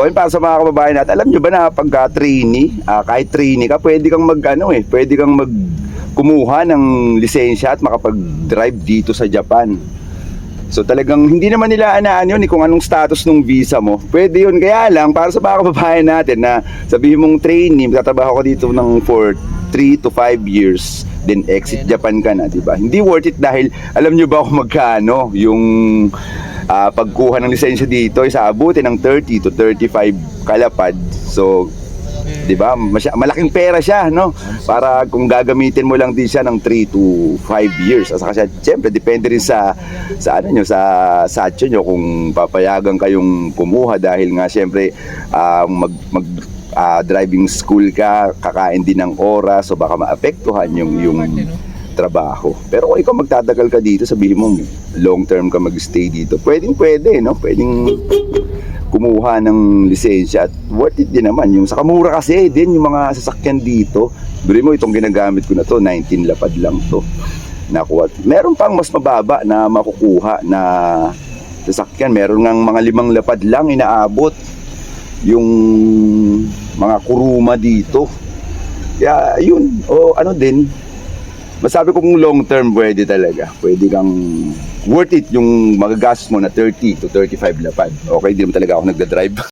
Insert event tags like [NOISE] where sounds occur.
Okay, para sa mga kababayan natin, alam nyo ba na pagka trainee, ah, kahit trainee ka, pwede kang mag, ano eh, pwede kang mag kumuha ng lisensya at makapag-drive dito sa Japan. So talagang hindi naman nila anaan yun eh, kung anong status ng visa mo. Pwede yun. Kaya lang, para sa mga kababayan natin na sabihin mong trainee, tatrabaho ko dito ng for 3 to 5 years, then exit Japan ka na, di ba? Hindi worth it dahil alam nyo ba kung magkano yung ah, pagkuha ng lisensya dito is aabutin ng 30 to 35 kalapad. So, 'di ba? Malaking pera siya, no? Para kung gagamitin mo lang din siya ng 3 to 5 years. At saka siya, siyempre depende rin sa sa ano nyo, sa satyo nyo kung papayagan kayong kumuha dahil nga siyempre ah, mag mag ah, driving school ka, kakain din ng oras, so baka maapektuhan yung yung trabaho. Pero kung ikaw magtatagal ka dito, sabihin mo long term ka magstay dito, pwedeng pwede, no? Pwedeng kumuha ng lisensya at worth it din naman. Yung sa kamura kasi din yung mga sasakyan dito. Bili mo itong ginagamit ko na to, 19 lapad lang to. Nakuha. Meron pang mas mababa na makukuha na sasakyan. Meron ngang mga limang lapad lang inaabot yung mga kuruma dito. Kaya yun, o ano din, masabi ko kung long term pwede talaga. Pwede kang worth it yung magagastos mo na 30 to 35 lapad. Okay, di naman talaga ako nagda-drive. [LAUGHS]